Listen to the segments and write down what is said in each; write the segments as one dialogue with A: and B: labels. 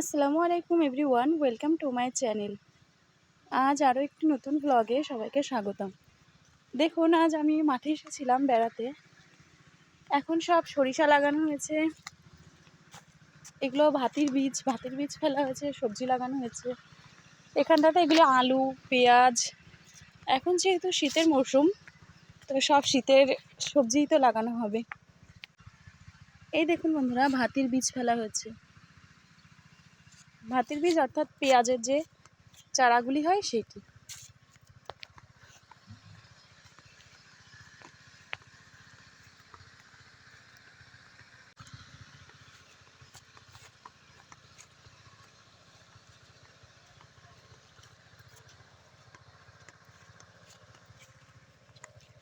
A: আসসালামু আলাইকুম everyone, welcome to my channel. আজ আরও একটি নতুন ব্লগে সবাইকে স্বাগতম। দেখুন, আজ আমি মাঠে এসেছিলাম বেড়াতে। এখন সব সরিষা লাগানো হয়েছে। এগুলো ভাতির বীজ ভাতির বীজ ফেলা হয়েছে, সবজি লাগানো হয়েছে। এখানটাতে এগুলো আলু, পেঁয়াজ। এখন যেহেতু শীতের মরশুম, তো সব শীতের সবজিই তো লাগানো হবে। এই দেখুন বন্ধুরা, ভাতির বীজ ফেলা হয়েছে। ভাতের বীজ অর্থাৎ পেঁয়াজের যে চারাগুলি হয় সেটি।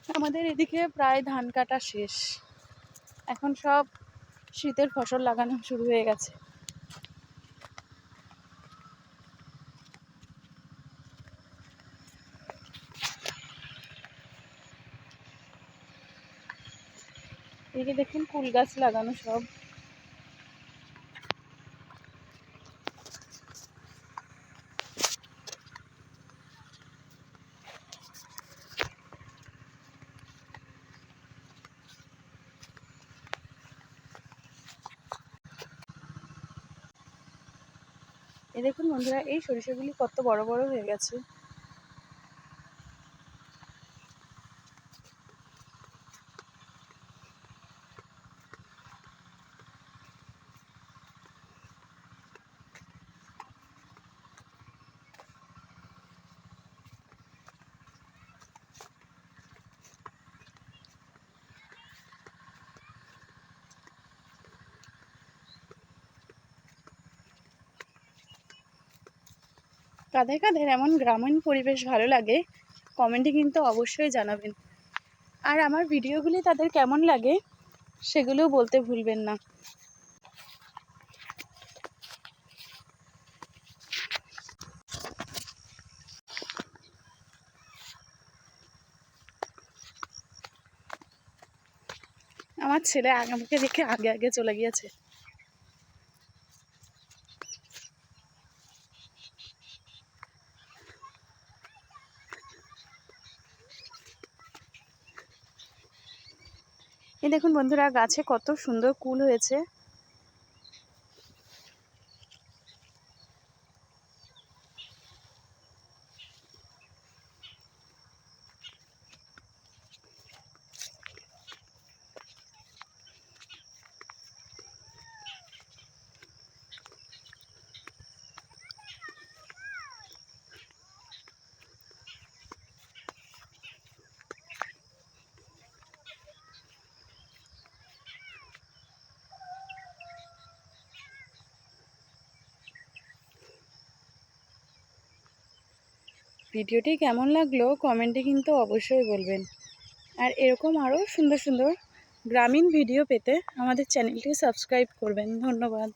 A: আমাদের এদিকে প্রায় ধান কাটা শেষ। এখন সব শীতের ফসল লাগানো শুরু হয়ে গেছে। এদিকে দেখুন কুল গাছ লাগানো সব। এই দেখুন বন্ধুরা, এই সরিষাগুলি কত বড় বড় হয়ে গেছে। কাদের কাদের এমন গ্রামীণ পরিবেশ ভালো লাগে, কমেন্টে কিন্তু অবশ্যই জানাবেন। আর আমার ভিডিওগুলি তাদের কেমন লাগে সেগুলোও বলতে ভুলবেন না। আমার ছেলে আমাকে দেখে আগে আগে চলে গিয়েছে। এই দেখুন বন্ধুরা গাছে কত সুন্দর কুল হয়েছে। ভিডিওটি কেমন লাগল কমেন্টে কিন্তু অবশ্যই বলবেন। আর এরকম আরও সুন্দর সুন্দর গ্রামীণ ভিডিও পেতে আমাদের চ্যানেলটি সাবস্ক্রাইব করবেন। ধন্যবাদ।